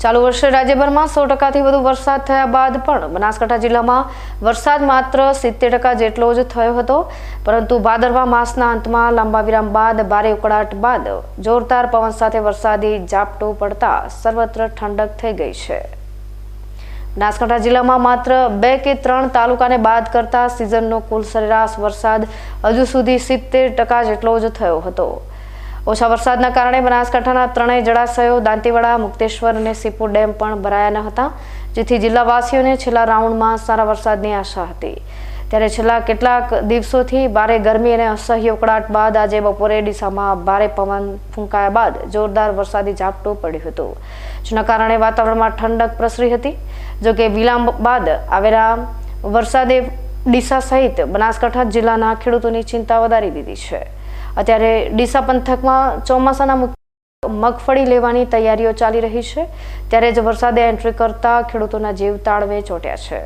ચાલુ વર્ષે રાજ્યભરમાં સો ટકાથી વધુ વરસાદ થયા બાદ પણ બનાસકાંઠા જિલ્લામાં વરસાદ માત્ર સિત્તેર ટકા જેટલો જ થયો હતો. પરંતુ ભાદરવા માસના અંતમાં લાંબા વિરામ બાદ ભારે ઉકળાટ બાદ જોરદાર પવન સાથે વરસાદી ઝાપટું પડતા સર્વત્ર ઠંડક થઈ ગઈ છે. બનાસકાંઠા જિલ્લામાં માત્ર બે કે ત્રણ તાલુકાને બાદ કરતા સિઝનનો કુલ સરેરાશ વરસાદ હજુ સુધી સિત્તેર ટકા જેટલો જ થયો હતો. ઓછા વરસાદના કારણે બનાસકાંઠાના ત્રણેય જળાશયો, દાંતીવાડા, મુક્તેશ્વર અને સીપુર ડેમ પણ ભરાયા ન હતા, જેથી જિલ્લાવાસીઓને છેલ્લા રાઉન્ડમાં સારા વરસાદની આશા હતી. ત્યારે છેલ્લા કેટલાક દિવસોથી ભારે ગરમી અને અસહ્ય ઉકળાટ બાદ આજે બપોરે ડીસામાં ભારે પવન ફૂંકાયા બાદ જોરદાર વરસાદી ઝાપટું પડ્યું હતું. જેના કારણે વાતાવરણમાં ઠંડક પ્રસરી હતી. જોકે વિલંબ બાદ આવેલા વરસાદે ડીસા સહિત બનાસકાંઠા જિલ્લાના ખેડૂતોની ચિંતા વધારી દીધી છે. અત્યારે ડીસા પંથકમાં ચોમાસાના મગફળી લેવાની તૈયારીઓ ચાલી રહી છે. ત્યારે જ વરસાદે એન્ટ્રી કરતા ખેડૂતોના જીવ તાળવે ચોટ્યા છે.